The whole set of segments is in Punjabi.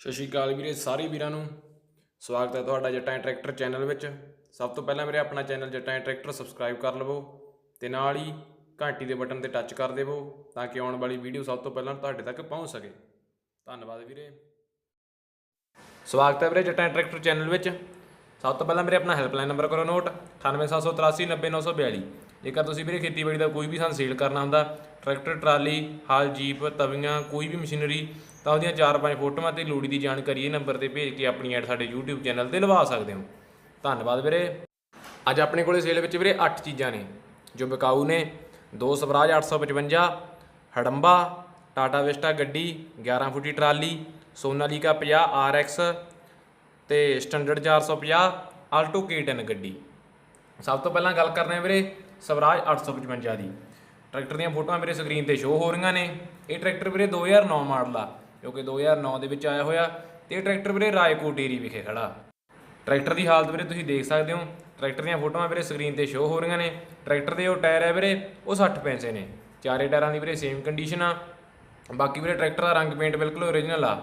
ਸਤਿ ਸ਼੍ਰੀ ਅਕਾਲ ਵੀਰੇ, ਸਾਰੇ ਵੀਰਾਂ ਨੂੰ। ਸਵਾਗਤ ਹੈ ਤੁਹਾਡਾ ਜੱਟਾਂ ਟਰੈਕਟਰ ਚੈਨਲ ਵਿੱਚ। ਸਭ ਤੋਂ ਪਹਿਲਾਂ ਵੀਰੇ, ਆਪਣਾ ਚੈਨਲ ਜੱਟਾਂ ਟਰੈਕਟਰ ਸਬਸਕ੍ਰਾਈਬ ਕਰ ਲਵੋ ਤੇ ਨਾਲ ਹੀ ਘੰਟੀ ਦੇ ਬਟਨ ਤੇ ਟੱਚ ਕਰ ਦੇਵੋ ਤਾਂ ਕਿ ਆਉਣ ਵਾਲੀ ਵੀਡੀਓ ਸਭ ਤੋਂ ਪਹਿਲਾਂ ਤੁਹਾਡੇ ਤੱਕ ਪਹੁੰਚ ਸਕੇ। ਧੰਨਵਾਦ ਵੀਰੇ। ਸਵਾਗਤ ਹੈ ਵੀਰੇ ਜੱਟਾਂ ਟਰੈਕਟਰ ਚੈਨਲ ਵਿੱਚ। ਸਭ ਤੋਂ ਪਹਿਲਾਂ ਮੇਰੇ ਆਪਣਾ ਹੈਲਪਲਾਈਨ ਨੰਬਰ ਕਰੋ ਨੋਟ 9878390942 ਜੇਕਰ ਤੁਸੀਂ ਵੀਰੇ ਖੇਤੀਬਾੜੀ ਦਾ ਕੋਈ ਵੀ ਸਾਨੂੰ ਸੇਲ ਕਰਨਾ ਹੁੰਦਾ, ਟਰੈਕਟਰ, ਟਰਾਲੀ, ਹਾਲ ਜੀਪ, ਤਵੀਆਂ, ਕੋਈ ਵੀ ਮਸ਼ੀਨਰੀ ਤਾਂ ਉਹਦੀਆਂ 4-5 ਫੋਟੋਆਂ ਤੇ ਲੋੜੀ ਦੀ ਜਾਣਕਾਰੀ ਇਹ ਨੰਬਰ ਤੇ ਭੇਜ ਕੇ ਆਪਣੀ ਐਡ ਸਾਡੇ YouTube ਚੈਨਲ ਤੇ ਲਵਾ ਸਕਦੇ ਹੋ। ਧੰਨਵਾਦ ਵੀਰੇ। ਅੱਜ ਆਪਣੇ ਕੋਲੇ ਸੇਲ ਵਿੱਚ ਵੀਰੇ 8 ਚੀਜ਼ਾਂ ਨੇ। ਜੋ ਵਿਕਾਊ ਨੇ, ਦੋ ਸਵਰਾਜ 855 ਹੜੰਬਾ, ਟਾਟਾ ਵਿਸਟਾ ਗੱਡੀ 11 ਫੁੱਟੀ ਟਰਾਲੀ, ਸੋਨਾਲੀਕਾ 50 RX ਤੇ ਸਟੈਂਡਰਡ 450 ਆਲਟੋ K10 ਗੱਡੀ। ਸਭ ਤੋਂ ਪਹਿਲਾਂ ਗੱਲ ਕਰਦੇ ਹਾਂ ਵੀਰੇ ਸਵਰਾਜ 855 ਦੀ। ਟਰੈਕਟਰ ਦੀਆਂ ਫੋਟੋਆਂ ਮੇਰੇ ਸਕਰੀਨ ਤੇ ਸ਼ੋ ਹੋ ਰਹੀਆਂ ਨੇ। ਇਹ ਟਰੈਕਟਰ ਵੀਰੇ 2009 ਮਾਡਲ ਆ। ਜੋ ਕਿਉਂਕਿ 2009 ਦੇ ਵਿੱਚ ਆਇਆ ਹੋਇਆ ਤੇ ਟਰੈਕਟਰ ਵੀਰੇ ਰਾਏਕੋਟ ਡੇਰੀ ਵਿਖੇ ਖੜਾ। ਟਰੈਕਟਰ ਦੀ ਹਾਲਤ ਵੀਰੇ ਤੁਸੀਂ ਦੇਖ ਸਕਦੇ ਹੋ। ਟਰੈਕਟਰ ਦੀਆਂ ਫੋਟੋਆਂ ਵੀਰੇ ਸਕਰੀਨ ਤੇ ਸ਼ੋ ਹੋ ਰਹੀਆਂ ਨੇ। ਟਰੈਕਟਰ ਦੇ ਉਹ ਟਾਇਰ ਹੈ ਵੀਰੇ, ਉਹ 60 ਪੈਸੇ ਨੇ। ਚਾਰੇ ਟਾਇਰਾਂ ਦੀ ਵੀਰੇ ਸੇਮ ਕੰਡੀਸ਼ਨ ਆ। ਬਾਕੀ ਵੀਰੇ ਟਰੈਕਟਰ ਦਾ ਰੰਗ ਪੇਂਟ ਬਿਲਕੁਲ ਓਰੀਜਨਲ ਆ।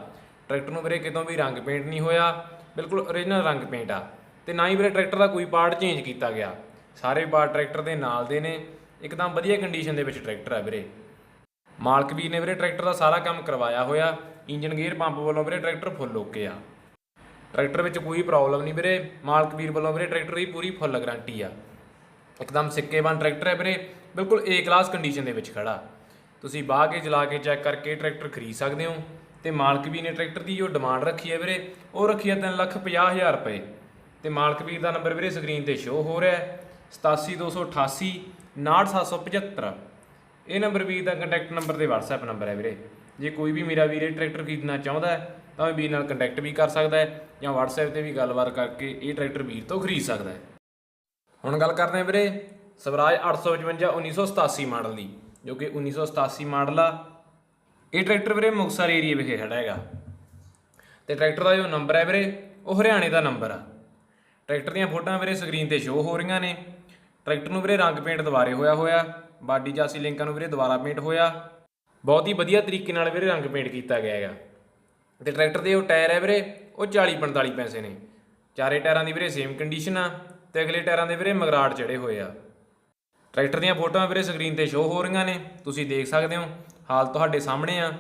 ਟਰੈਕਟਰ ਨੂੰ ਵੀਰੇ ਕਿਤੋਂ ਵੀ ਰੰਗ ਪੇਂਟ ਨਹੀਂ ਹੋਇਆ। ਬਿਲਕੁਲ ਓਰੀਜਨਲ ਰੰਗ ਪੇਂਟ ਆ। ਤੇ ਨਾ ਹੀ ਵੀਰੇ ਟਰੈਕਟਰ ਦਾ ਕੋਈ ਪਾਰਟ ਚੇਂਜ ਕੀਤਾ ਗਿਆ। ਸਾਰੇ ਪਾਰਟ ਟਰੈਕਟਰ ਦੇ ਨਾਲ ਦੇ ਨੇ। ਇੱਕਦਮ ਵਧੀਆ ਕੰਡੀਸ਼ਨ ਦੇ ਵਿੱਚ ਟਰੈਕਟਰ ਆ ਵੀਰੇ। ਮਾਲਕ ਵੀਰ ਨੇ ਵੀਰੇ ਟਰੈਕਟਰ ਦਾ ਸਾਰਾ ਕੰਮ ਕਰਵਾਇਆ ਹੋਇਆ। ਇੰਜਨ ਗੇਅਰ ਪੰਪ ਵੱਲੋਂ ਵੀਰੇ ਟਰੈਕਟਰ ਫੁੱਲ ਓਕੇ ਆ। ਟਰੈਕਟਰ ਵਿੱਚ ਕੋਈ ਪ੍ਰੋਬਲਮ ਨਹੀਂ ਵੀਰੇ। ਮਾਲਕ ਵੀਰ ਵੱਲੋਂ ਵੀਰੇ ਟਰੈਕਟਰ ਦੀ ਪੂਰੀ ਫੁੱਲ ਗਾਰੰਟੀ ਆ। ਇੱਕਦਮ ਸਿੱਕੇਬੰਦ ਟਰੈਕਟਰ ਹੈ ਵੀਰੇ। ਬਿਲਕੁਲ ਏ ਕਲਾਸ ਕੰਡੀਸ਼ਨ ਦੇ ਵਿੱਚ ਖੜਾ। ਤੁਸੀਂ ਬਾਹ ਕੇ ਜਲਾ ਕੇ ਚੈੱਕ ਕਰਕੇ ਟਰੈਕਟਰ ਖਰੀਦ ਸਕਦੇ ਹੋ। ਤੇ ਮਾਲਕ ਵੀਰ ਨੇ ਟਰੈਕਟਰ ਦੀ ਜੋ ਡਿਮਾਂਡ ਰੱਖੀ ਹੈ ਵੀਰੇ, ਉਹ ਰੱਖੀ ਹੈ 3 ਲੱਖ 50 ਹਜ਼ਾਰ ਰੁਪਏ। ਤੇ ਮਾਲਕ ਵੀਰ ਦਾ ਨੰਬਰ ਵੀਰੇ ਸਕਰੀਨ ਤੇ ਸ਼ੋ ਹੋ ਰਿਹਾ ਹੈ। 87288 98775 ਇਹ ਨੰਬਰ ਵੀਰ ਦਾ ਕੰਟੈਕਟ ਨੰਬਰ ਤੇ WhatsApp ਨੰਬਰ ਹੈ ਵੀਰੇ। ਜੇ ਕੋਈ ਵੀ ਮੇਰਾ ਵੀਰੇ ਟਰੈਕਟਰ ਖਰੀਦਣਾ ਚਾਹੁੰਦਾ ਹੈ, ਤਾਂ ਉਹ ਵੀਰ ਨਾਲ ਕੰਟੈਕਟ ਵੀ ਕਰ ਸਕਦਾ ਹੈ ਜਾਂ WhatsApp ਤੇ ਵੀ ਗੱਲਬਾਤ ਕਰਕੇ ਇਹ ਟਰੈਕਟਰ ਵੀਰ ਤੋਂ ਖਰੀਦ ਸਕਦਾ ਹੈ। ਹੁਣ ਗੱਲ ਕਰਦੇ ਹਾਂ ਵੀਰੇ ਸਵਰਾਜ 855 1987 ਮਾਡਲ ਦੀ, ਜੋ ਕਿ 1987 ਮਾਡਲ ਆ। ਇਹ ਟਰੈਕਟਰ ਵੀਰੇ ਮੁਕਤਸਰ ਏਰੀਆ ਵਿਖੇ ਖੜਾ ਹੈਗਾ। ਤੇ ਟਰੈਕਟਰ ਦਾ ਜੋ ਨੰਬਰ ਹੈ ਵੀਰੇ, ਉਹ ਹਰਿਆਣੇ ਦਾ ਨੰਬਰ ਆ। ਟਰੈਕਟਰ ਦੀਆਂ ਫੋਟੋਆਂ ਵੀਰੇ ਸਕਰੀਨ ਤੇ ਸ਼ੋ ਹੋ ਰਹੀਆਂ ਨੇ। ਟਰੈਕਟਰ ਨੂੰ ਵੀਰੇ ਰੰਗ ਪੇਂਟ ਦੁਬਾਰੇ ਹੋਇਆ ਹੋਇਆ, ਬਾਡੀ ਜਾਸੀ ਲਿੰਕਾਂ ਨੂੰ ਵੀਰੇ ਦੁਬਾਰਾ ਪੇਂਟ ਹੋਇਆ। ਬਹੁਤ ਹੀ ਵਧੀਆ ਤਰੀਕੇ ਨਾਲ ਵੀਰੇ ਰੰਗ ਪੇਂਟ ਕੀਤਾ ਗਿਆ ਹੈਗਾ। ਤੇ ਟਰੈਕਟਰ ਦੇ ਉਹ ਟਾਇਰ ਹੈ ਵੀਰੇ, ਉਹ 40 45 ਪੈਸੇ ਨੇ। ਚਾਰੇ ਟਾਇਰਾਂ ਦੀ ਵੀਰੇ ਸੇਮ ਕੰਡੀਸ਼ਨ ਆ ਤੇ ਅਗਲੇ ਟਾਇਰਾਂ ਦੇ ਵੀਰੇ ਮਗਰਾੜ ਚੜੇ ਹੋਏ ਆ। ਟਰੈਕਟਰ ਦੀਆਂ ਫੋਟੋਆਂ ਵੀਰੇ ਸਕਰੀਨ ਤੇ ਸ਼ੋ ਹੋ ਰਹੀਆਂ ਨੇ, ਤੁਸੀਂ ਦੇਖ ਸਕਦੇ ਹੋ, ਹਾਲ ਤੁਹਾਡੇ ਸਾਹਮਣੇ ਆ।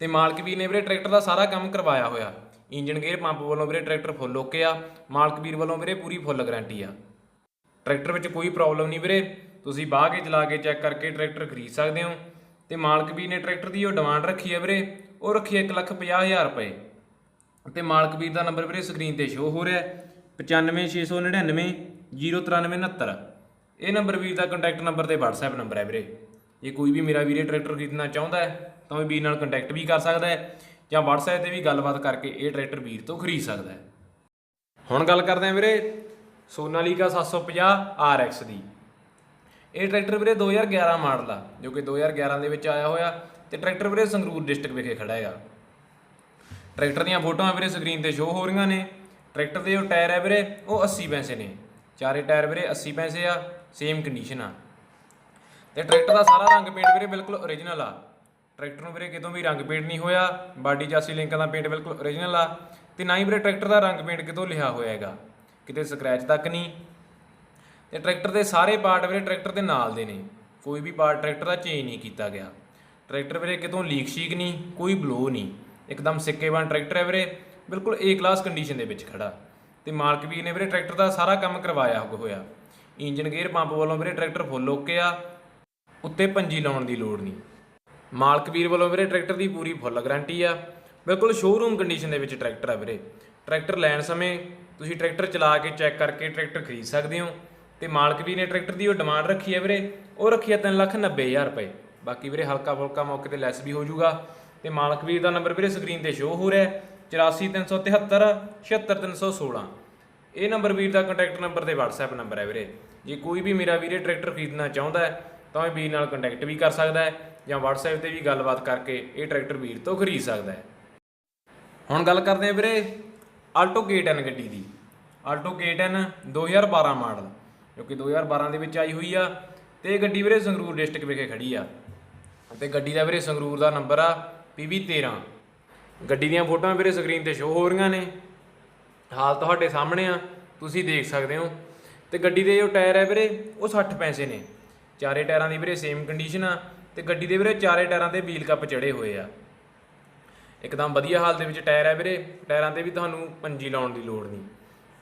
ਤੇ ਮਾਲਕ ਵੀਰ ਨੇ ਵੀਰੇ ਟਰੈਕਟਰ ਦਾ ਸਾਰਾ ਕੰਮ ਕਰਵਾਇਆ ਹੋਇਆ। ਇੰਜਨ ਗੇਅਰ ਪੰਪ ਵੱਲੋਂ ਵੀਰੇ ਟਰੈਕਟਰ ਫੁੱਲ ਓਕੇ ਆ, ਮਾਲਕ ਵੀਰ ਵੱਲੋਂ ਵੀਰੇ ਪੂਰੀ ਫੁੱਲ ਗਾਰੰਟੀ ਆ। ਟਰੈਕਟਰ ਵਿੱਚ ਕੋਈ ਪ੍ਰੋਬਲਮ ਨਹੀਂ ਵੀਰੇ, ਤੁਸੀਂ ਬਾਹ ਕੇ ਚਲਾ ਕੇ ਚੈੱਕ ਕਰਕੇ ਟਰੈਕਟਰ ਖਰੀਦ ਸਕਦੇ ਹੋ। ਤੇ ਮਾਲਕ ਵੀਰ ਨੇ ਟਰੈਕਟਰ ਦੀ ਉਹ ਡਿਮਾਂਡ ਰੱਖੀ ਹੈ ਵੀਰੇ, ਉਹ ਰੱਖੀ ਹੈ 150000 ਰੁਪਏ। ਤੇ ਮਾਲਕ ਵੀਰ ਦਾ ਨੰਬਰ ਵੀਰੇ ਸਕਰੀਨ ਤੇ ਸ਼ੋ ਹੋ ਰਿਹਾ ਹੈ 95699 09369 ਇਹ ਨੰਬਰ ਵੀਰ ਦਾ ਕੰਟੈਕਟ ਨੰਬਰ ਤੇ WhatsApp ਨੰਬਰ ਹੈ ਵੀਰੇ। ਜੇ ਕੋਈ ਵੀ ਮੇਰਾ ਵੀਰੇ ਟਰੈਕਟਰ ਖਰੀਦਣਾ ਚਾਹੁੰਦਾ ਹੈ, ਤਾਂ ਉਹ ਵੀਰ ਨਾਲ ਕੰਟੈਕਟ ਵੀ ਕਰ ਸਕਦਾ ਹੈ, ਜਾਂ WhatsApp ਤੇ ਵੀ ਗੱਲਬਾਤ ਕਰਕੇ ਇਹ ਟਰੈਕਟਰ ਵੀਰ ਤੋਂ ਖਰੀਦ ਸਕਦਾ ਹੈ। ਹੁਣ ਗੱਲ ਕਰਦੇ ਹਾਂ ਵੀਰੇ, ਸੋਨਾਲੀਕਾ 750 RX ਦੀ। ਇਹ ਟਰੈਕਟਰ ਵੀਰੇ 2011 ਮਾਡਲ ਆ, ਜੋ ਕਿ 2011 ਦੇ ਵਿੱਚ ਆਇਆ ਹੋਇਆ ਤੇ ਟਰੈਕਟਰ ਵੀਰੇ ਸੰਗਰੂਰ ਡਿਸਟ੍ਰਿਕਟ ਵਿਖੇ ਖੜਾ ਹੈਗਾ। ਟਰੈਕਟਰ ਦੀਆਂ ਫੋਟੋਆਂ ਵੀਰੇ ਸਕਰੀਨ ਤੇ ਸ਼ੋ ਹੋ ਰਹੀਆਂ ਨੇ। ਟਰੈਕਟਰ ਦੇ ਜੋ ਟਾਇਰ ਹੈ ਵੀਰੇ, ਉਹ 80 ਪੈਸੇ ਨੇ। ਚਾਰੇ ਟਾਇਰ ਵੀਰੇ 80 ਪੈਸੇ ਆ ਸੇਮ ਕੰਡੀਸ਼ਨ ਆ। ਤੇ ਟਰੈਕਟਰ ਦਾ ਸਾਰਾ ਰੰਗ ਪੇਂਟ ਵੀਰੇ ਬਿਲਕੁਲ ਓਰੀਜਨਲ ਆ। ਟਰੈਕਟਰ ਨੂੰ ਵੀਰੇ ਕਿਤੋਂ ਵੀ ਰੰਗ ਪੇਂਟ ਨਹੀਂ ਹੋਇਆ, ਬਾਡੀ ਚਾਸੀ ਲਿੰਕਾਂ ਦਾ ਪੇਂਟ ਬਿਲਕੁਲ ਓਰੀਜਨਲ ਆ। ਤੇ ਨਾ ਹੀ ਵੀਰੇ ਟਰੈਕਟਰ ਦਾ ਰੰਗ ਪੇਂਟ ਕਿਤੋਂ ਲਿਖਿਆ ਹੋਇਆ ਹੈਗਾ। ਕਿਤੇ ਸਕ੍ਰੈਚ ਤੱਕ ਨਹੀਂ। ਤੇ ਟਰੈਕਟਰ ਦੇ ਸਾਰੇ ਪਾਰਟ ਵੀਰੇ ਟਰੈਕਟਰ ਦੇ ਨਾਲ ਦੇ ਨੇ। ਕੋਈ ਵੀ ਪਾਰਟ ਟਰੈਕਟਰ ਦਾ ਚੇਂਜ ਨਹੀਂ ਕੀਤਾ ਗਿਆ। ਟਰੈਕਟਰ ਵੀਰੇ ਕਿਤੋਂ ਲੀਕ ਸ਼ੀਕ ਨਹੀਂ, ਕੋਈ ਬਲੋ ਨਹੀਂ। ਇੱਕਦਮ ਸਿੱਕੇਵਾਨ ਟਰੈਕਟਰ ਹੈ ਵੀਰੇ, ਬਿਲਕੁਲ ਏ ਕਲਾਸ ਕੰਡੀਸ਼ਨ ਦੇ ਵਿੱਚ ਖੜਾ। ਤੇ ਮਾਲਕ ਵੀਰ ਨੇ ਵੀਰੇ ਟਰੈਕਟਰ ਦਾ ਸਾਰਾ ਕੰਮ ਕਰਵਾਇਆ ਹੋਇਆ। ਇੰਜਨ ਗੇਅਰ ਪੰਪ ਵੱਲੋਂ ਵੀਰੇ ਟਰੈਕਟਰ ਫੁੱਲ ਓਕੇ ਆ, ਉੱਤੇ ਪੰਜੀ ਲਾਉਣ ਦੀ ਲੋੜ ਨਹੀਂ। ਮਾਲਕ ਵੀਰ ਵੱਲੋਂ ਵੀਰੇ ਟਰੈਕਟਰ ਦੀ ਪੂਰੀ ਫੁੱਲ ਗਾਰੰਟੀ ਆ। ਬਿਲਕੁਲ ਸ਼ੋਰੂਮ ਕੰਡੀਸ਼ਨ ਦੇ ਵਿੱਚ ਟਰੈਕਟਰ ਆ ਵੀਰੇ। ਟਰੈਕਟਰ ਲੈਣ ਸਮੇਂ ਤੁਸੀਂ ਟਰੈਕਟਰ ਚਲਾ ਕੇ ਚੈੱਕ ਕਰਕੇ ਟਰੈਕਟਰ ਖਰੀਦ ਸਕਦੇ ਹੋ। ਤੇ ਮਾਲਕ ਵੀਰ ਨੇ ਟਰੈਕਟਰ ਦੀ ਉਹ ਡਿਮਾਂਡ ਰੱਖੀ ਹੈ ਵੀਰੇ। ਉਹ ਰੱਖੀ ਹੈ 390000 ਰੁਪਏ। ਬਾਕੀ ਵੀਰੇ ਹਲਕਾ ਫੁਲਕਾ ਮੌਕੇ ਤੇ ਲੈਸ ਵੀ ਹੋ ਜਾਊਗਾ। ਤੇ ਮਾਲਕ ਵੀਰ ਦਾ ਨੰਬਰ ਵੀਰੇ ਸਕਰੀਨ ਤੇ ਸ਼ੋ ਹੋ ਰਿਹਾ ਹੈ। 84373 76316 ਇਹ ਨੰਬਰ ਵੀਰ ਦਾ ਕੰਟੈਕਟ ਨੰਬਰ ਤੇ WhatsApp ਨੰਬਰ ਹੈ ਵੀਰੇ। ਜੇ ਕੋਈ ਵੀ ਮੇਰਾ ਵੀਰੇ ਟਰੈਕਟਰ ਖਰੀਦਣਾ ਚਾਹੁੰਦਾ ਹੈ, ਤਾਂ ਇਹ ਵੀਰ ਨਾਲ ਕੰਟੈਕਟ ਵੀ ਕਰ ਸਕਦਾ ਹੈ ਜਾਂ WhatsApp ਤੇ ਵੀ ਗੱਲਬਾਤ ਕਰਕੇ ਇਹ ਟਰੈਕਟਰ ਵੀਰ ਤੋਂ ਖਰੀਦ ਸਕਦਾ ਹੈ। ਹੁਣ ਗੱਲ ਕਰਦੇ ਹਾਂ ਵੀਰੇ ਆਲਟੋ K10 ਗੱਡੀ ਦੀ। Alto K10 2012 model. ਜੋ ਕਿ 2012 ਦੇ ਵਿੱਚ ਆਈ ਹੋਈ ਆ ਤੇ ਇਹ ਗੱਡੀ ਵੀਰੇ ਸੰਗਰੂਰ ਡਿਸਟ੍ਰਿਕਟ ਵਿਖੇ ਖੜੀ ਆ। ਤੇ ਗੱਡੀ ਦਾ ਵੀਰੇ ਸੰਗਰੂਰ ਦਾ ਨੰਬਰ ਆ PB13 ਗੱਡੀ ਦੀਆਂ ਫੋਟੋਆਂ ਵੀਰੇ ਸਕਰੀਨ ਤੇ ਸ਼ੋ ਹੋ ਰਹੀਆਂ ਨੇ। ਹਾਲ ਤੁਹਾਡੇ ਸਾਹਮਣੇ ਆ, ਤੁਸੀਂ ਦੇਖ ਸਕਦੇ ਹੋ। ਤੇ ਗੱਡੀ ਦੇ ਜੋ ਟਾਇਰ ਹੈ ਵੀਰੇ, ਉਹ 60 ਪੈਸੇ ਨੇ। ਚਾਰੇ ਟਾਇਰਾਂ ਦੀ ਵੀਰੇ ਸੇਮ ਕੰਡੀਸ਼ਨ ਆ ਤੇ ਗੱਡੀ ਦੇ ਵੀਰੇ ਚਾਰੇ ਟਾਇਰਾਂ ਤੇ ਵੀਲ ਕੱਪ ਚੜੇ ਹੋਏ ਆ। ਇੱਕਦਮ ਵਧੀਆ ਹਾਲ ਦੇ ਵਿੱਚ ਟਾਇਰ ਹੈ ਵੀਰੇ, ਟਾਇਰਾਂ ਤੇ ਵੀ ਤੁਹਾਨੂੰ ਪੰਜੀ ਲਾਉਣ ਦੀ ਲੋੜ ਨਹੀਂ।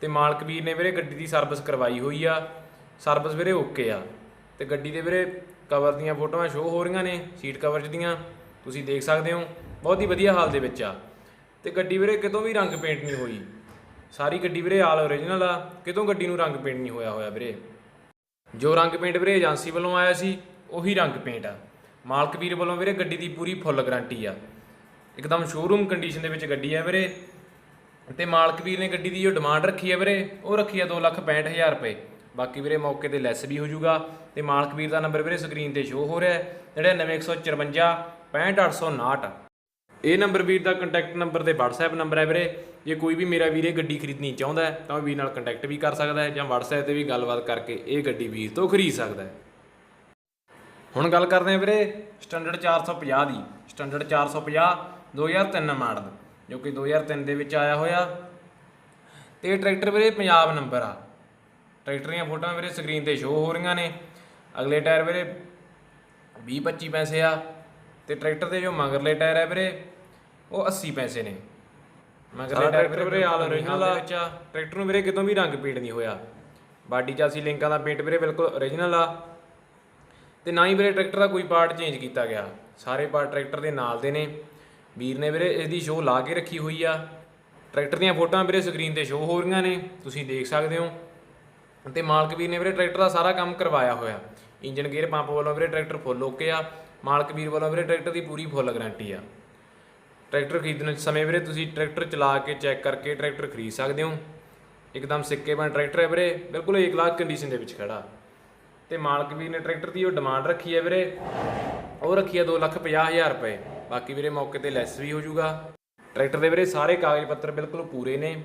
ਤੇ ਮਾਲਕ ਵੀਰ ਨੇ ਵੀਰੇ ਗੱਡੀ ਦੀ ਸਰਵਿਸ ਕਰਵਾਈ ਹੋਈ ਆ। ਸਰਵਿਸ ਵੀਰੇ ਓਕੇ ਆ। ਤੇ ਗੱਡੀ ਦੇ ਵੀਰੇ ਕਵਰ ਦੀਆਂ ਫੋਟੋਆਂ ਸ਼ੋ ਹੋ ਰਹੀਆਂ ਨੇ ਸੀਟ ਕਵਰ ਦੀਆਂ, ਤੁਸੀਂ ਦੇਖ ਸਕਦੇ ਹੋ। ਬਹੁਤ ਹੀ ਵਧੀਆ ਹਾਲ ਦੇ ਵਿੱਚ ਆ। ਤੇ ਗੱਡੀ ਵੀਰੇ ਕਿਤੋਂ ਵੀ ਰੰਗ ਪੇਂਟ ਨਹੀਂ ਹੋਈ। ਸਾਰੀ ਗੱਡੀ ਵੀਰੇ ਆਲ ਓਰੀਜਨਲ ਆ, ਕਿਤੋਂ ਗੱਡੀ ਨੂੰ ਰੰਗ ਪੇਂਟ ਨਹੀਂ ਹੋਇਆ ਹੋਇਆ ਵੀਰੇ। ਜੋ ਰੰਗ ਪੇਂਟ ਵੀਰੇ ਏਜੰਸੀ ਵੱਲੋਂ ਆਇਆ ਸੀ, ਉਹੀ ਰੰਗ ਪੇਂਟ ਆ। ਮਾਲਕ ਵੀਰ ਵੱਲੋਂ ਵੀਰੇ ਗੱਡੀ ਦੀ ਪੂਰੀ ਫੁੱਲ ਗਾਰੰਟੀ ਆ। ਇੱਕਦਮ ਸ਼ੋਰੂਮ ਕੰਡੀਸ਼ਨ ਦੇ ਵਿੱਚ ਗੱਡੀ ਆ ਵੀਰੇ। ਤੇ ਮਾਲਕ ਵੀਰ ਨੇ ਗੱਡੀ ਦੀ ਜੋ ਡਿਮਾਂਡ ਰੱਖੀ ਹੈ ਵੀਰੇ, ਉਹ ਰੱਖੀ ਹੈ 265000 ਰੁਪਏ। ਬਾਕੀ ਵੀਰੇ ਮੌਕੇ ਤੇ ਲੈਸ ਵੀ ਹੋ ਜਾਊਗਾ ਤੇ ਮਾਲਕ ਵੀਰ ਦਾ ਨੰਬਰ ਵੀਰੇ ਸਕਰੀਨ ਤੇ ਸ਼ੋ ਹੋ ਰਿਹਾ ਹੈ 99154 65859 ਇਹ ਨੰਬਰ ਵੀਰ ਦਾ ਕੰਟੈਕਟ ਨੰਬਰ ਤੇ WhatsApp ਨੰਬਰ ਹੈ ਵੀਰੇ। ਜੇ ਕੋਈ ਵੀ ਮੇਰਾ ਵੀਰੇ ਗੱਡੀ ਖਰੀਦਣੀ ਚਾਹੁੰਦਾ ਹੈ, ਤਾਂ ਉਹ ਵੀਰ ਨਾਲ ਕੰਟੈਕਟ ਵੀ ਕਰ ਸਕਦਾ ਹੈ ਜਾਂ WhatsApp ਤੇ ਵੀ ਗੱਲਬਾਤ ਕਰਕੇ ਇਹ ਗੱਡੀ ਵੀਰ ਤੋਂ ਖਰੀਦ ਸਕਦਾ ਹੈ। ਹੁਣ ਗੱਲ ਕਰਦੇ ਹਾਂ ਵੀਰੇ ਸਟੈਂਡਰਡ 450 ਦੀ। ਸਟੈਂਡਰਡ 450 2003 ਮਾਡਲ, ਜੋ ਕਿ 2003 ਦੇ ਵਿੱਚ ਆਇਆ ਹੋਇਆ। ਤੇ ਟਰੈਕਟਰ ਵੀਰੇ ਪੰਜਾਬ ਨੰਬਰ ਆ। ਟਰੈਕਟਰ ਦੀਆਂ ਫੋਟੋਆਂ ਵੀਰੇ ਸਕਰੀਨ ਤੇ ਸ਼ੋ ਹੋ ਰਹੀਆਂ ਨੇ। ਅਗਲੇ ਟਾਇਰ ਵੀਰੇ 20 25 ਪੈਸੇ ਆ ਤੇ ਟਰੈਕਟਰ ਦੇ ਜੋ ਮਗਰਲੇ ਟਾਇਰ ਹੈ ਵੀਰੇ ਉਹ 80 ਪੈਸੇ ਨੇ। ਮਗਰਲੇ ਟਾਇਰ ਵੀਰੇ ਆਲ ਓਰੀਜਨਲ ਆ। ਟਰੈਕਟਰ ਨੂੰ ਵੀਰੇ ਕਿਤੋਂ ਵੀ ਰੰਗ ਪੇਂਟ ਨਹੀਂ ਹੋਇਆ। ਬਾਡੀ ਚਾਸੀ ਲਿੰਕਾਂ ਦਾ ਪੇਂਟ ਵੀਰੇ ਬਿਲਕੁਲ ਓਰੀਜਨਲ ਆ। ਤੇ ਨਾ ਹੀ ਵੀਰੇ ਟਰੈਕਟਰ ਦਾ ਕੋਈ ਪਾਰਟ ਚੇਂਜ ਕੀਤਾ ਗਿਆ। ਸਾਰੇ ਪਾਰਟ ਟਰੈਕਟਰ ਦੇ ਨਾਲ ਦੇ ਨੇ। ਵੀਰ ਨੇ ਵੀਰੇ ਇਸ ਦੀ ਸ਼ੋਅ ਲਾ ਕੇ ਰੱਖੀ ਹੋਈ ਆ। ਟਰੈਕਟਰ ਦੀਆਂ ਫੋਟੋਆਂ ਵੀਰੇ ਸਕਰੀਨ ਤੇ ਸ਼ੋਅ ਹੋ ਰਹੀਆਂ ਨੇ। ਤੁਸੀਂ ਦੇਖ ਸਕਦੇ ਹੋ। ਤੇ ਮਾਲਕ ਵੀਰ ਨੇ ਵੀਰੇ ਟਰੈਕਟਰ ਦਾ ਸਾਰਾ ਕੰਮ ਕਰਵਾਇਆ ਹੋਇਆ। ਇੰਜਨ, ਗੇਅਰ, ਪੰਪ ਵੱਲੋਂ ਵੀਰੇ ਟਰੈਕਟਰ ਫੁੱਲ ਓਕੇ ਆ। ਮਾਲਕ ਵੀਰ ਵੱਲੋਂ ਵੀਰੇ ਟਰੈਕਟਰ ਦੀ ਪੂਰੀ ਫੁੱਲ ਗਾਰੰਟੀ ਆ। ਟਰੈਕਟਰ ਖਰੀਦਣ ਸਮੇਂ ਵੀਰੇ ਤੁਸੀਂ ਟਰੈਕਟਰ ਚਲਾ ਕੇ ਚੈੱਕ ਕਰਕੇ ਟਰੈਕਟਰ ਖਰੀਦ ਸਕਦੇ ਹੋ। ਇੱਕਦਮ ਸਿੱਕੇ ਬਣ ਟਰੈਕਟਰ ਹੈ ਵੀਰੇ। ਬਿਲਕੁਲ ਇੱਕ ਲੱਖ ਕੰਡੀਸ਼ਨ ਦੇ ਵਿੱਚ ਖੜਾ। ਤੇ ਮਾਲਕ ਵੀਰ ਨੇ ਟਰੈਕਟਰ ਦੀ ਉਹ ਡਿਮਾਂਡ ਰੱਖੀ ਹੈ ਵੀਰੇ। ਉਹ ਰੱਖੀ ਹੈ 250000 ਰੁਪਏ। ਬਾਕੀ ਵੀਰੇ ਮੌਕੇ ਤੇ ਲੈਸ ਵੀ ਹੋ ਜਾਊਗਾ। ਟਰੈਕਟਰ ਦੇ ਵੀਰੇ ਸਾਰੇ ਕਾਗਜ਼ ਪੱਤਰ ਬਿਲਕੁਲ ਪੂਰੇ ਨੇ।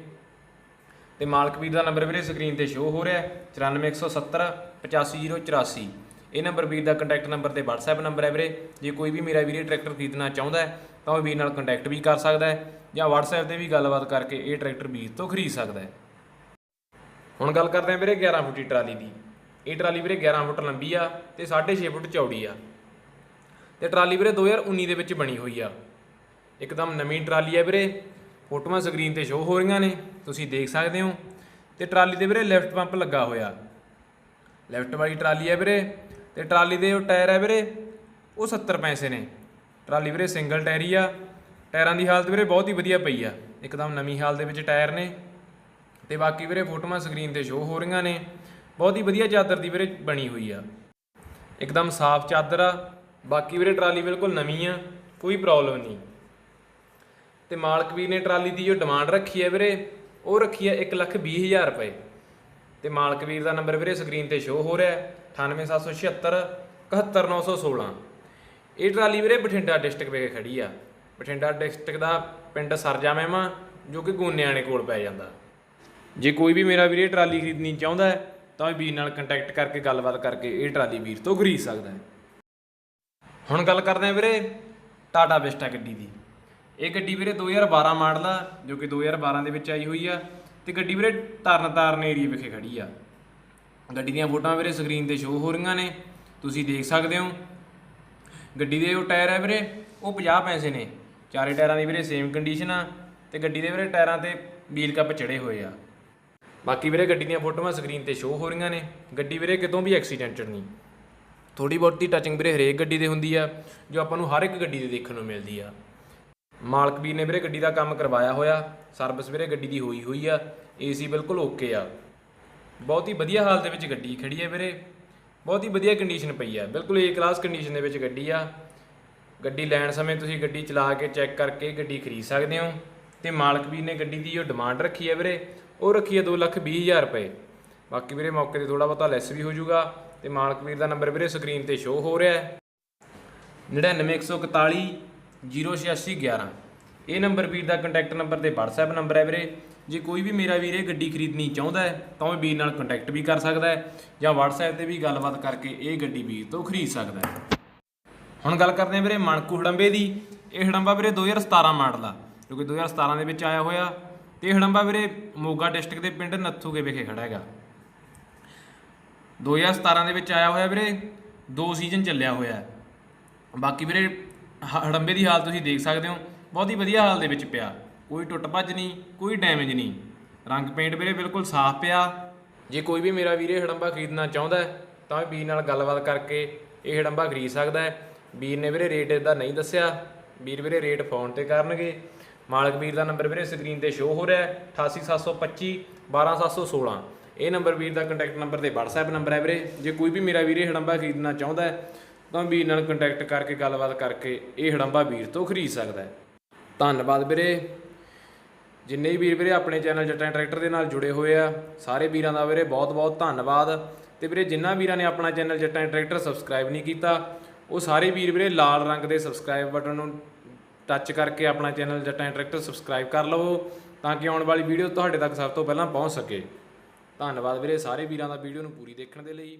ਤੇ ਮਾਲਕ ਵੀਰ ਦਾ ਨੰਬਰ ਵੀਰੇ ਸਕਰੀਨ ਤੇ ਸ਼ੋ ਹੋ ਰਿਹਾ ਹੈ 94170 85084 ਇਹ ਨੰਬਰ ਵੀਰ ਦਾ ਕੰਟੈਕਟ ਨੰਬਰ ਤੇ WhatsApp ਨੰਬਰ ਹੈ ਵੀਰੇ। ਜੇ ਕੋਈ ਵੀ ਮੇਰਾ ਵੀਰੇ ਟਰੈਕਟਰ ਖਰੀਦਣਾ ਚਾਹੁੰਦਾ ਹੈ, ਤਾਂ ਉਹ ਵੀਰ ਨਾਲ ਕੰਟੈਕਟ ਵੀ ਕਰ ਸਕਦਾ ਹੈ ਜਾਂ WhatsApp ਤੇ ਵੀ ਗੱਲਬਾਤ ਕਰਕੇ ਇਹ ਟਰੈਕਟਰ ਵੀਰ ਤੋਂ ਖਰੀਦ ਸਕਦਾ ਹੈ। ਹੁਣ ਗੱਲ ਕਰਦੇ ਹਾਂ ਵੀਰੇ 11 ਫੁੱਟੀ ਟਰਾਲੀ ਦੀ। ਇਹ ਟਰਾਲੀ ਵੀਰੇ 11 ਫੁੱਟ ਲੰਬੀ ਆ ਤੇ 6.5 ਫੁੱਟ ਚੌੜੀ ਆ। ਤੇ ਟਰਾਲੀ ਵੀਰੇ 2019 ਦੇ ਵਿੱਚ ਬਣੀ ਹੋਈ ਆ। ਇੱਕਦਮ ਨਵੀਂ ਟਰਾਲੀ ਆ ਵੀਰੇ। ਫੋਟੋਆਂ ਸਕਰੀਨ ਤੇ ਸ਼ੋ ਹੋ ਰਹੀਆਂ ਨੇ। ਤੁਸੀਂ ਦੇਖ ਸਕਦੇ ਹੋ ਤੇ ਟਰਾਲੀ ਦੇ ਵੀਰੇ ਲੈਫਟ ਪੰਪ ਲੱਗਾ ਹੋਇਆ। ਲੈਫਟ ਵਾਲੀ ਟਰਾਲੀ ਹੈ ਵੀਰੇ ਤੇ ਟਰਾਲੀ ਦੇ ਜੋ ਟਾਇਰ ਹੈ ਵੀਰੇ, ਉਹ 70 ਪੈਸੇ ਨੇ। ਟਰਾਲੀ ਵੀਰੇ ਸਿੰਗਲ ਟਾਇਰੀ ਆ। ਟਾਇਰਾਂ ਦੀ ਹਾਲਤ ਵੀਰੇ ਬਹੁਤ ਹੀ ਵਧੀਆ ਪਈ ਆ। ਇੱਕਦਮ ਨਵੀਂ ਹਾਲ ਦੇ ਵਿੱਚ ਟਾਇਰ ਨੇ ਤੇ ਬਾਕੀ ਵੀਰੇ ਫੋਟੋਆਂ ਸਕਰੀਨ ਤੇ ਸ਼ੋ ਹੋ ਰਹੀਆਂ ਨੇ। ਬਹੁਤ ਹੀ ਵਧੀਆ ਚਾਦਰ ਦੀ ਵੀਰੇ ਬਣੀ ਹੋਈ ਆ। ਇੱਕਦਮ ਸਾਫ਼ ਚਾਦਰ ਆ। ਬਾਕੀ ਵੀਰੇ ਟਰਾਲੀ ਬਿਲਕੁਲ ਨਵੀਂ ਆ, ਕੋਈ ਪ੍ਰੋਬਲਮ ਨਹੀਂ। ਤੇ ਮਾਲਕ ਵੀਰ ਨੇ ਟਰਾਲੀ ਦੀ ਜੋ ਡਿਮਾਂਡ ਰੱਖੀ ਹੈ ਵੀਰੇ ਉਹ ਰੱਖੀ ਹੈ 120000 ਰੁਪਏ। ਤੇ ਮਾਲਕ ਵੀਰ ਦਾ ਨੰਬਰ ਵੀਰੇ ਸਕਰੀਨ ਤੇ ਸ਼ੋ ਹੋ ਰਿਹਾ ਹੈ। 98776 71916 ਇਹ ਟਰਾਲੀ ਵੀਰੇ ਬਠਿੰਡਾ ਡਿਸਟ੍ਰਿਕਟ ਵਿਖੇ ਖੜੀ ਆ। ਬਠਿੰਡਾ ਡਿਸਟ੍ਰਿਕਟ ਦਾ ਪਿੰਡ ਸਰਜਾ ਮਹਿਮਾ ਜੋ ਕਿ ਗੋਨਿਆਣੇ ਕੋਲ ਪੈ ਜਾਂਦਾ। ਜੇ ਕੋਈ ਵੀ ਮੇਰਾ ਵੀਰੇ ਟਰਾਲੀ ਖਰੀਦਣੀ ਚਾਹੁੰਦਾ ਹੈ, ਤਾਂ ਵੀਰ ਨਾਲ ਕੰਟੈਕਟ ਕਰਕੇ ਗੱਲਬਾਤ ਕਰਕੇ ਇਹ ਟਰਾਲੀ ਵੀਰ ਤੋਂ ਖਰੀਦ ਸਕਦਾ ਹੈ। ਹੁਣ ਗੱਲ ਕਰਦੇ ਹਾਂ ਵੀਰੇ ਟਾਟਾ ਵਿਸਟਾ ਗੱਡੀ ਦੀ। ਇਹ ਗੱਡੀ ਵੀਰੇ 2012 ਮਾਡਲ ਆ, ਜੋ ਕਿ 2012 ਦੇ ਵਿੱਚ ਆਈ ਹੋਈ ਆ। ਤੇ ਗੱਡੀ ਵੀਰੇ ਤਰਨ ਤਾਰਨ ਏਰੀਆ ਵਿਖੇ ਖੜੀ ਆ। ਗੱਡੀ ਦੀਆਂ ਫੋਟੋਆਂ ਵੀਰੇ ਸਕਰੀਨ ਤੇ ਸ਼ੋ ਹੋ ਰਹੀਆਂ ਨੇ, ਤੁਸੀਂ ਦੇਖ ਸਕਦੇ ਹੋ। ਗੱਡੀ ਦੇ ਜੋ ਟਾਇਰ ਆ ਵੀਰੇ, ਉਹ 50 ਪੈਸੇ ਨੇ। ਚਾਰੇ ਟਾਇਰਾਂ ਦੀ ਵੀਰੇ ਸੇਮ ਕੰਡੀਸ਼ਨ ਆ, ਤੇ ਗੱਡੀ ਦੇ ਵੀਰੇ ਟਾਇਰਾਂ ਤੇ ਵੀਲ ਕੱਪ ਚੜੇ ਹੋਏ ਆ। ਬਾਕੀ ਵੀਰੇ ਗੱਡੀ ਦੀਆਂ ਫੋਟੋਆਂ ਸਕਰੀਨ ਤੇ ਸ਼ੋ ਹੋ ਰਹੀਆਂ ਨੇ। ਗੱਡੀ ਵੀਰੇ ਕਿਤੋਂ ਵੀ ਐਕਸੀਡੈਂਟਡ ਨਹੀਂ। ਥੋੜੀ ਬਹੁਤੀ ਟੱਚਿੰਗ ਵੀਰੇ ਹਰੇਕ ਗੱਡੀ ਦੇ ਹੁੰਦੀ ਆ, ਜੋ ਆਪਾਂ ਨੂੰ ਹਰ ਇੱਕ ਗੱਡੀ ਦੇ ਦੇਖਣ ਨੂੰ ਮਿਲਦੀ ਆ। ਮਾਲਕ ਵੀਰ ਨੇ ਵੀਰੇ ਗੱਡੀ ਦਾ ਕੰਮ ਕਰਵਾਇਆ ਹੋਇਆ, ਸਰਵਿਸ ਵੀਰੇ ਗੱਡੀ ਦੀ ਹੋਈ ਹੋਈ ਆ ਏਸੀ ਬਿਲਕੁਲ ਓਕੇ ਆ। ਬਹੁਤ ਹੀ ਵਧੀਆ ਹਾਲਤ ਦੇ ਵਿੱਚ ਗੱਡੀ ਖੜੀ ਹੈ ਵੀਰੇ। ਬਹੁਤ ਹੀ ਵਧੀਆ ਕੰਡੀਸ਼ਨ ਪਈ ਆ, ਬਿਲਕੁਲ ਏ ਕਲਾਸ ਕੰਡੀਸ਼ਨ ਦੇ ਵਿੱਚ ਗੱਡੀ ਆ। ਗੱਡੀ ਲੈਣ ਸਮੇਂ ਤੁਸੀਂ ਗੱਡੀ ਚਲਾ ਕੇ ਚੈੱਕ ਕਰਕੇ ਗੱਡੀ ਖਰੀਦ ਸਕਦੇ ਹੋ ਤੇ ਮਾਲਕ ਵੀਰ ਨੇ ਗੱਡੀ ਦੀ ਜੋ ਡਿਮਾਂਡ ਰੱਖੀ ਹੈ ਵੀਰੇ, ਉਹ ਰੱਖੀ ਹੈ 220000 ਰੁਪਏ। ਬਾਕੀ ਵੀਰੇ ਮੌਕੇ ਤੇ ਥੋੜਾ ਬਹੁਤਾ ਲੈਸ ਵੀ ਹੋ ਜਾਊਗਾ ਤੇ ਮਾਲਕ ਵੀਰ ਦਾ ਨੰਬਰ ਵੀਰੇ ਸਕਰੀਨ ਤੇ ਸ਼ੋ ਹੋ ਰਿਹਾ ਹੈ। 99141 08611 ਇਹ ਨੰਬਰ ਵੀਰ ਦਾ ਕੰਟੈਕਟ ਨੰਬਰ ਤੇ WhatsApp ਨੰਬਰ ਹੈ ਵੀਰੇ। ਜੇ ਕੋਈ ਵੀ ਮੇਰਾ ਵੀਰ ਇਹ ਗੱਡੀ ਖਰੀਦਣੀ ਚਾਹੁੰਦਾ ਹੈ, ਤਾਂ ਉਹ ਵੀਰ ਨਾਲ ਕੰਟੈਕਟ ਵੀ ਕਰ ਸਕਦਾ ਹੈ ਜਾਂ WhatsApp ਤੇ ਵੀ ਗੱਲਬਾਤ ਕਰਕੇ ਇਹ ਗੱਡੀ ਵੀਰ ਤੋਂ ਖਰੀਦ ਸਕਦਾ ਹੈ। ਹੁਣ ਗੱਲ ਕਰਦੇ ਹਾਂ ਵੀਰੇ ਮਣਕੂ ਹੜੰਬੇ ਦੀ। ਇਹ ਹੜੰਬਾ ਵੀਰੇ 2017 ਮਾਡਲ ਆ, ਜੋ ਕਿ 2017 ਦੇ ਵਿੱਚ ਆਇਆ ਹੋਇਆ। ਤੇ ਇਹ ਹੜੰਬਾ ਵੀਰੇ ਮੋਗਾ ਡਿਸਟ੍ਰਿਕਟ ਦੇ ਪਿੰਡ ਨੱਥੂਕੇ ਵਿਖੇ ਖੜਾ ਹੈਗਾ। 2017 ਦੇ ਵਿੱਚ ਆਇਆ ਹੋਇਆ ਵੀਰੇ, ਦੋ ਸੀਜ਼ਨ ਚੱਲਿਆ ਹੋਇਆ। ਬਾਕੀ ਵੀਰੇ ਹੜੰਬੇ ਦੀ ਹਾਲ ਤੁਸੀਂ ਦੇਖ ਸਕਦੇ ਹੋ। ਬਹੁਤ ਹੀ ਵਧੀਆ ਹਾਲ ਦੇ ਵਿੱਚ ਪਿਆ। ਕੋਈ ਟੁੱਟ ਭੱਜ ਨਹੀਂ, ਕੋਈ ਡੈਮੇਜ ਨਹੀਂ। ਰੰਗ ਪੇਂਟ ਵੀਰੇ ਬਿਲਕੁਲ ਸਾਫ਼ ਪਿਆ। ਜੇ ਕੋਈ ਵੀ ਮੇਰਾ ਵੀਰੇ ਹੜੰਬਾ ਖਰੀਦਣਾ ਚਾਹੁੰਦਾ ਤਾਂ ਵੀਰ ਨਾਲ ਗੱਲਬਾਤ ਕਰਕੇ ਇਹ ਹੜੰਬਾ ਖਰੀਦ ਸਕਦਾ ਹੈ। ਵੀਰ ਨੇ ਵੀਰੇ ਰੇਟ ਇਹਦਾ ਨਹੀਂ ਦੱਸਿਆ। ਵੀਰ ਵੀਰੇ ਰੇਟ ਫੋਨ ਤੇ ਕਰਨਗੇ। ਮਾਲਕ ਵੀਰ ਦਾ ਨੰਬਰ ਵੀਰੇ ਸਕਰੀਨ ਤੇ ਸ਼ੋ ਹੋ ਰਿਹਾ ਹੈ। 88725 12716 ਇਹ ਨੰਬਰ ਵੀਰ ਦਾ ਕੰਟੈਕਟ ਨੰਬਰ ਤੇ WhatsApp ਨੰਬਰ ਹੈ ਵੀਰੇ। ਜੇ ਕੋਈ ਵੀ ਮੇਰਾ ਵੀਰੇ ਹੜੰਬਾ ਖਰੀਦਣਾ ਚਾਹੁੰਦਾ ਹੈ ਤਾਂ ਵੀਰ ਨਾਲ ਕੰਟੈਕਟ ਕਰਕੇ ਗੱਲਬਾਤ ਕਰਕੇ ਇਹ ਹੜੰਬਾ ਵੀਰ ਤੋਂ ਖਰੀਦ ਸਕਦਾ ਹੈ। ਧੰਨਵਾਦ ਵੀਰੇ। ਜਿੰਨੇ ਵੀ ਵੀਰ ਵੀਰੇ ਆਪਣੇ ਚੈਨਲ ਜੱਟਾਂ ਟਰੈਕਟਰ ਦੇ ਨਾਲ ਜੁੜੇ ਹੋਏ ਆ, ਸਾਰੇ ਵੀਰਾਂ ਦਾ ਵੀਰੇ ਬਹੁਤ ਬਹੁਤ ਧੰਨਵਾਦ। ਤੇ ਵੀਰੇ ਜਿਨ੍ਹਾਂ ਵੀਰਾਂ ਨੇ ਆਪਣਾ ਚੈਨਲ ਜੱਟਾਂ ਟਰੈਕਟਰ ਸਬਸਕ੍ਰਾਈਬ ਨਹੀਂ ਕੀਤਾ, ਉਹ ਸਾਰੇ ਵੀਰ ਵੀਰੇ ਲਾਲ ਰੰਗ ਦੇ ਸਬਸਕ੍ਰਾਈਬ ਬਟਨ ਨੂੰ ਟੱਚ ਕਰਕੇ ਆਪਣਾ ਚੈਨਲ ਜੱਟਾਂ ਟਰੈਕਟਰ ਸਬਸਕ੍ਰਾਈਬ ਕਰ ਲਵੋ, ਤਾਂ ਕਿ ਆਉਣ ਵਾਲੀ ਵੀਡੀਓ ਤੁਹਾਡੇ ਤੱਕ ਸਭ ਤੋਂ ਪਹਿਲਾਂ ਪਹੁੰਚ ਸਕੇ। ਧੰਨਵਾਦ ਵੀਰੇ ਸਾਰੇ ਵੀਰਾਂ ਦਾ ਵੀਡੀਓ ਨੂੰ ਪੂਰੀ ਦੇਖਣ ਦੇ ਲਈ।